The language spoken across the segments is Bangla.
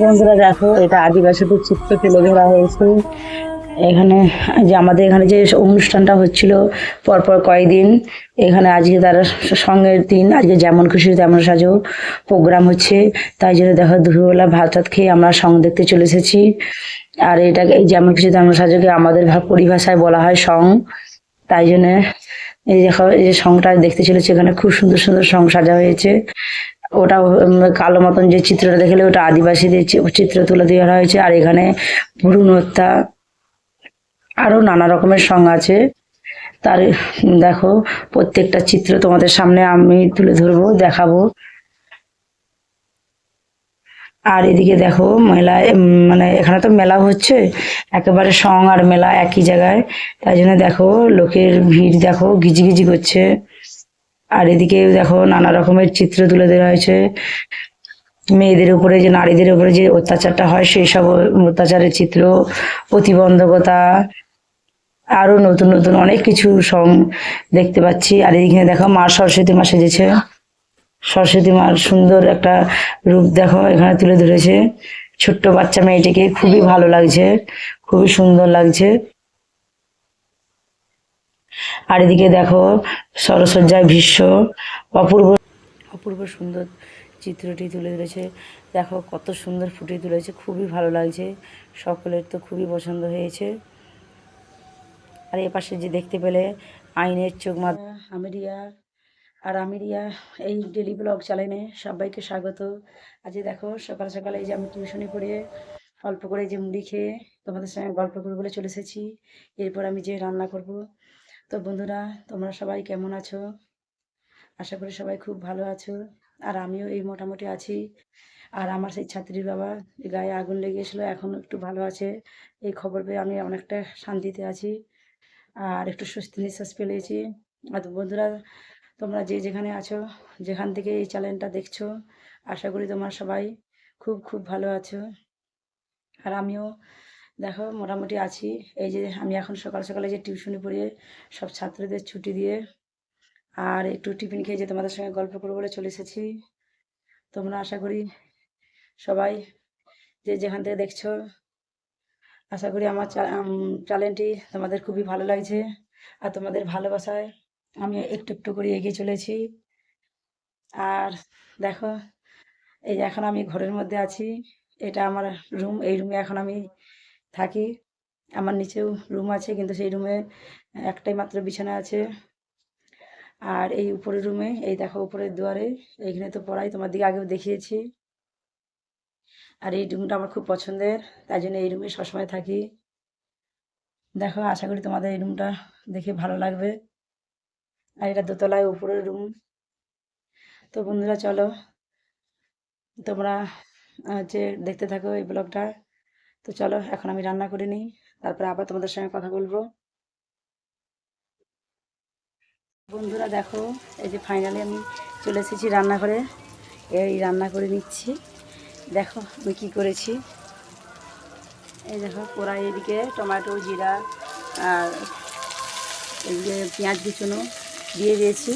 বন্ধুরা দেখো, এটা আদিবাসীদের চিত্র তুলে ধরা হয়েছে। এখানে যে আমাদের এখানে যে অনুষ্ঠানটা হচ্ছিল পরপর কয়েকদিন, এখানে আজকে তারা সঙ্গের দিন, আজকে যেমন খুশি তেমন সাজো প্রোগ্রাম হচ্ছে। তাই জন্য দেখো, দুপুরবেলা ভাত টাত খেয়ে আমরা সঙ্গ দেখতে চলে এসেছি। আর এটাকে যেমন খুশি তেমন সাজোকে আমাদের পরিভাষায় বলা হয় সং। তাই জন্য এই দেখো এই যে সংটা দেখতে সেখানে এখানে খুব সুন্দর সুন্দর সং সাজা হয়েছে। ওটা কালো মতন যে চিত্রটা দেখলে ওটা আদিবাসীদের চিত্র তুলে দেওয়া হয়েছে। আর এখানে ভ্রূণ হত্যা আরও নানা রকমের সং আছে। তার, দেখো, প্রত্যেকটা চিত্র তোমাদের সামনে আমি তুলে ধরবো, দেখাবো। আর এদিকে দেখো উম, মানে এখানে তো মেলা হচ্ছে একেবারে সং আর মেলা একই জায়গায়। তাই জন্য দেখো লোকের ভিড় দেখো গিজিগিজি করছে। আর এদিকে দেখো নানা রকমের চিত্র তুলে দেওয়া হয়েছে। মেয়েদের উপরে যে নারীদের উপরে যে অত্যাচারটা হয় সেই সব অত্যাচারের চিত্র প্রতিবন্ধকতা আরও নতুন নতুন অনেক কিছু সং দেখতে পাচ্ছি। আর এইখানে দেখো মা সরস্বতী মা সেজেছে। সরস্বতী মার সুন্দর একটা রূপ দেখো, এখানে তুলে ধরেছে। ছোট্ট বাচ্চা মেয়েটিকে খুবই ভালো লাগছে, খুবই সুন্দর লাগছে। আর এদিকে দেখো সরসজ্জায় ভীষ্ম, অপূর্ব অপূর্ব সুন্দর চিত্রটি তুলে ধরেছে। দেখো, কত সুন্দর ফুটিয়ে তুলেছে, খুবই ভালো লাগছে। সকলের তো খুবই পছন্দ হয়েছে। আর এ পাশে যে দেখতে পেলে, আইনের চোখ মা আমেরিয়া আর আমি রিয়া, এই ডেলি ব্লগ চ্যানেলে সবাইকে স্বাগত। আজকে দেখো, সকাল সকালে এই যে আমি টিউশনি পড়িয়ে অল্প করে যে মুড়ি খেয়ে তোমাদের সঙ্গে গল্প করব বলে চলে এসেছি। এরপর আমি যে রান্না করব। তো বন্ধুরা, তোমরা সবাই কেমন আছো? আশা করি সবাই খুব ভালো আছো। আর আমিও এই মোটামুটি আছি। আর আমার সেই ছাত্রীর বাবা গায়ে আগুন লেগেছিলো, এখন একটু ভালো আছে। এই খবর পেয়ে আমি অনেকটা শান্তিতে আছি। আর একটু স্বস্তি নিঃশ্বাস পেলেছি আর বন্ধুরা তোমরা যে যেখানে আছো, যেখান থেকে এই চ্যানেলটা দেখছ, আশা করি তোমরা সবাই খুব খুব ভালো আছো। আর আমিও দেখো, মোটামুটি আছি। এই যে আমি এখন সকাল সকালে যে টিউশনি পড়িয়ে সব ছাত্রদের ছুটি দিয়ে আর একটু টিফিন খেয়ে যে তোমাদের সঙ্গে গল্প করব বলে চলে এসেছি। তোমরা আশা করি সবাই যে যেখান থেকে দেখছ, আশা করি আমার চ্যানেলটি তোমাদের খুবই ভালো লাগছে আর তোমাদের ভালোবাসায় আমি একটু একটু করে এগিয়ে চলেছি। আর দেখো, এই এখন আমি ঘরের মধ্যে আছি, এটা আমার রুম, এই রুমে এখন আমি থাকি। আমার নিচেও রুম আছে, কিন্তু সেই রুমে একটাই মাত্র বিছানা আছে। আর এই উপরের রুমে, এই দেখো উপরের দুয়ারে, এইখানে তো পড়াই, তোমার দিকে আগেও দেখিয়েছি। আর এই রুমটা আমার খুব পছন্দের, তাই জন্য এই রুমে সবসময় থাকি। দেখো, আশা করি তোমাদের এই রুমটা দেখে ভালো লাগবে। আর এটা দোতলায় উপরের রুম তো বন্ধুরা, চলো। তোমরা হচ্ছে দেখতে থাকো এই ব্লগটা তো চলো, এখন আমি রান্না করে নিই। তারপরে আবার তোমাদের সঙ্গে কথা বলব। বন্ধুরা, দেখো, এই যে ফাইনালি আমি চলে এসেছি রান্নাঘরে। এই রান্না করে নিচ্ছি। দেখো, আমি কী করেছি। এই দেখো কড়াই এদিকে, টমেটো, জিরা, আর এই যে পেঁয়াজ কুচনো। দিয়ে দিয়েছি।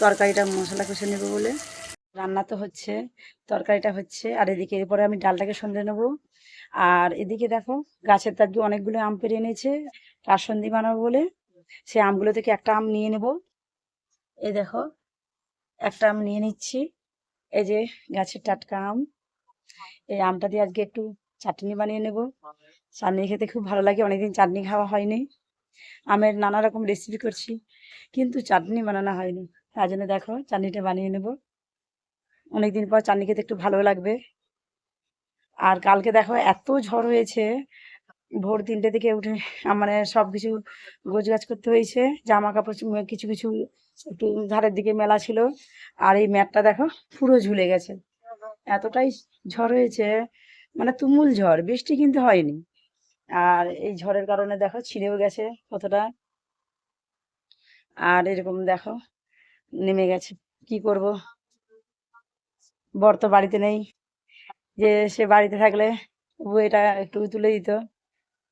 তরকারিটা মশলা কষে নেব বলে। রান্না তো হচ্ছে, তরকারিটা হচ্ছে। আর এদিকে এরপরে আমি ডালটাকে সন্ধে নেব। আর এদিকে দেখো, গাছের তার দিয়ে অনেকগুলো আম পেরে এনেছে। কাসন্দি বানাবো বলে। সেই আমগুলো থেকে একটা আম নিয়ে নেব। এই দেখো, একটা আম নিয়ে নিচ্ছি। এই যে গাছের টাটকা আম। এই আমটা দিয়ে আজকে একটু চাটনি বানিয়ে নেব। চাটনি খেতে খুব ভালো লাগে, অনেকদিন চাটনি খাওয়া হয়নি। আমের নানা রকম রেসিপি করছি। কিন্তু চাটনি বানানো হয়নি। তার জন্য দেখো, চাটনিটা বানিয়ে নেব। অনেকদিন পর চাটনি খেতে একটু ভালো লাগবে। আর কালকে দেখো, এত ঝড় হয়েছে। ভোর তিনটে থেকে উঠে মানে সব কিছু গোছগাছ করতে হয়েছে। জামা কাপড় কিছু কিছু একটু ধারের দিকে মেলা ছিল। আর এই ম্যাটটা দেখো, পুরো ঝুলে গেছে। এতটাই ঝড় হয়েছে মানে তুমুল ঝড়। বৃষ্টি কিন্তু হয়নি। আর এই ঝড়ের কারণে দেখো ছিঁড়েও গেছে কতটা। আর এরকম দেখো নেমে গেছে, কি করব? বর তো বাড়িতে নেই, যে সে বাড়িতে থাকলে ও এটা একটু তুলে দিত।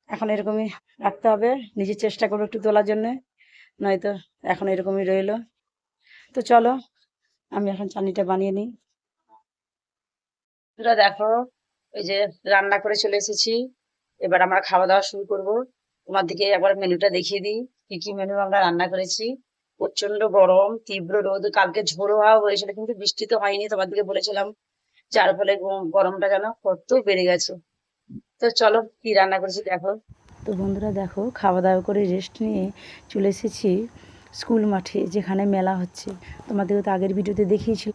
এখন এরকমই রাখতে হবে নিজের চেষ্টা করব একটু তোলার জন্যে, নয়তো এখন এরকমই রইল। তো চলো, আমি এখন চাটনিটা বানিয়ে নিই। দেখো, এই যে রান্না করে চলে এসেছি। এবার আমরা খাওয়া দাওয়া শুরু করব। তোমার দিকে একবার মেনুটা দেখিয়ে দিই। কি কি মেনু আমরা রান্না করেছি? প্রচণ্ড গরম, তীব্র রোদ, কালকে ঝোড়ো হাওয়া হয়েছিল কিন্তু বৃষ্টি তো হয়নি, তোমার দিকে বলেছিলাম। যার ফলে গরম- গরমটা যেন কত বেড়ে গেছে। তো চলো কি রান্না করেছি দেখো। তো বন্ধুরা দেখো খাওয়া দাওয়া করে রেস্ট নিয়ে চলে এসেছি স্কুল মাঠে, যেখানে মেলা হচ্ছে। তোমাদেরকে তো আগের ভিডিওতে দেখিয়েছি।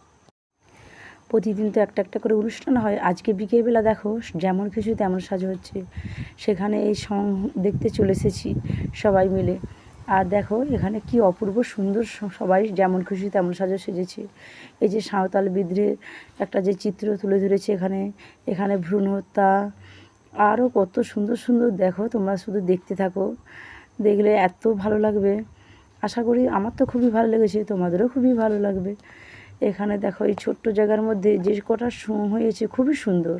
প্রতিদিন তো একটা একটা করে অনুষ্ঠান হয়। আজকে বিকেলবেলা দেখো, যেমন কিছু তেমন সাজা হচ্ছে। সেখানে এই সং দেখতে চলে এসেছি সবাই মিলে। আর দেখো, এখানে কি অপূর্ব সুন্দর সবাই যেমন খুশি তেমন সাজা সেজেছে। এই যে সাঁওতাল বিদ্রোহের একটা যে চিত্র তুলে ধরেছে এখানে এখানে ভ্রূণ হত্যা আরও কত সুন্দর সুন্দর দেখো, তোমরা শুধু দেখতে থাকো। দেখলে এত ভালো লাগবে। আশা করি আমার তো খুবই ভালো লেগেছে, তোমাদেরও খুবই ভালো লাগবে। এখানে দেখো এই ছোট্ট জায়গার মধ্যে যে কটা সং হয়েছে খুবই সুন্দর।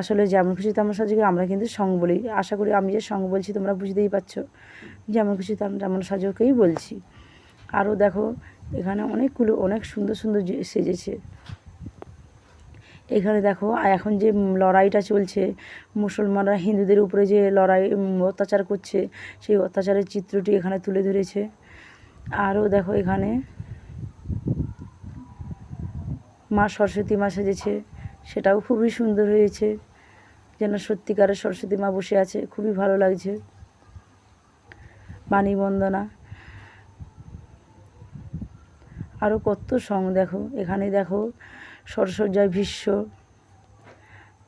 আসলে যেমন খুশি তেমন সাজুকে আমরা কিন্তু সং বলি। আশা করি আমি যে সং বলছি তোমরা বুঝতেই পারছ। যেমন খুশি তেমন তেমন সাজুকেই বলছি। আরও দেখো এখানে অনেকগুলো অনেক সুন্দর সুন্দর সেজেছে। এখানে দেখো এখন যে লড়াইটা চলছে, মুসলমানরা হিন্দুদের উপরে যে লড়াই অত্যাচার করছে, সেই অত্যাচারের চিত্রটি এখানে তুলে ধরেছে। আরও দেখো এখানে মা সরস্বতী মা সেজেছে, সেটাও খুবই সুন্দর হয়েছে। যেন সত্যিকারের সরস্বতী মা বসে আছে, খুবই ভালো লাগছে। বাণী বন্দনা। আরও কত সং দেখো, এখানে দেখো সরসজ্জায় ভীষ্ম।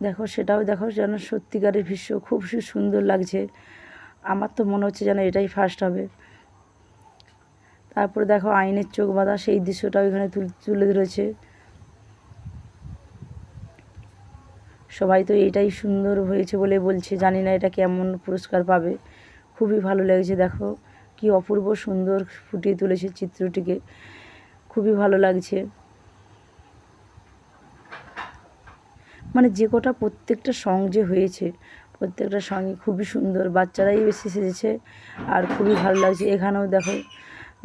দেখো, সেটাও দেখো যেন সত্যিকারের ভীষ্ম, খুব সুন্দর লাগছে। আমার তো মনে হচ্ছে যেন এটাই ফার্স্ট হবে। তারপরে দেখো আইনের চোখ বাঁধা, সেই দৃশ্যটাও এখানে তুলে ধরেছে। সবাই তো এটাই সুন্দর হয়েছে বলে বলছে, জানি না এটা কেমন পুরস্কার পাবে। খুবই ভালো লেগেছে, দেখো কি অপূর্ব সুন্দর ফুটিয়ে তুলেছে চিত্রটিকে। খুবই ভালো লাগছে। মানে যে কটা প্রত্যেকটা সং যে হয়েছে, প্রত্যেকটা সঙ্গে খুবই সুন্দর, বাচ্চারাই বেশি সেজেছে আর খুবই ভালো লাগছে। এখানেও দেখো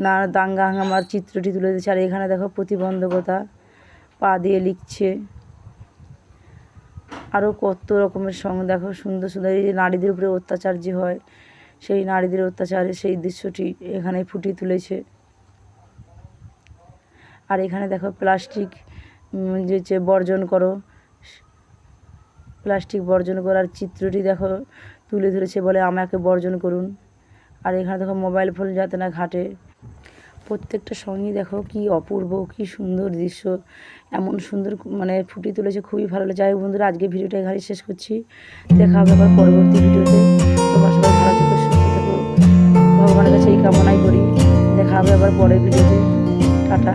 না দাঙ্গা হাঙ্গামার চিত্রটি তুলে দিয়েছে, আর এখানে দেখো প্রতিবন্ধকতা পা দিয়ে লিখছে। আরও কত রকমের সং দেখো সুন্দর সুন্দর এই নারীদের উপরে অত্যাচার যে হয়, সেই নারীদের অত্যাচারে সেই দৃশ্যটি এখানে ফুটিয়ে তুলেছে। আর এখানে দেখো প্লাস্টিক যে যে বর্জন করো, প্লাস্টিক বর্জন করার চিত্রটি দেখো তুলে ধরেছে বলে আমাকে বর্জন করুন। আর এখানে দেখো মোবাইল ফোন যাতে না ঘাটে। প্রত্যেকটা সঙ্গী দেখো কি অপূর্ব, কি সুন্দর দৃশ্য, এমন সুন্দর মানে ফুটি তুলেছে, খুবই ভালো লাগে যাই হোক বন্ধুরা আজকে ভিডিওটা এখানে শেষ করছি। দেখা হবে আবার পরবর্তী ভিডিওতে। তোমার সবাই ভালো থেকো, সুস্থ থেকো। ভগবানের কাছে এই কামনাই করি। দেখা হবে আবার পরের ভিডিওতে। টাটা।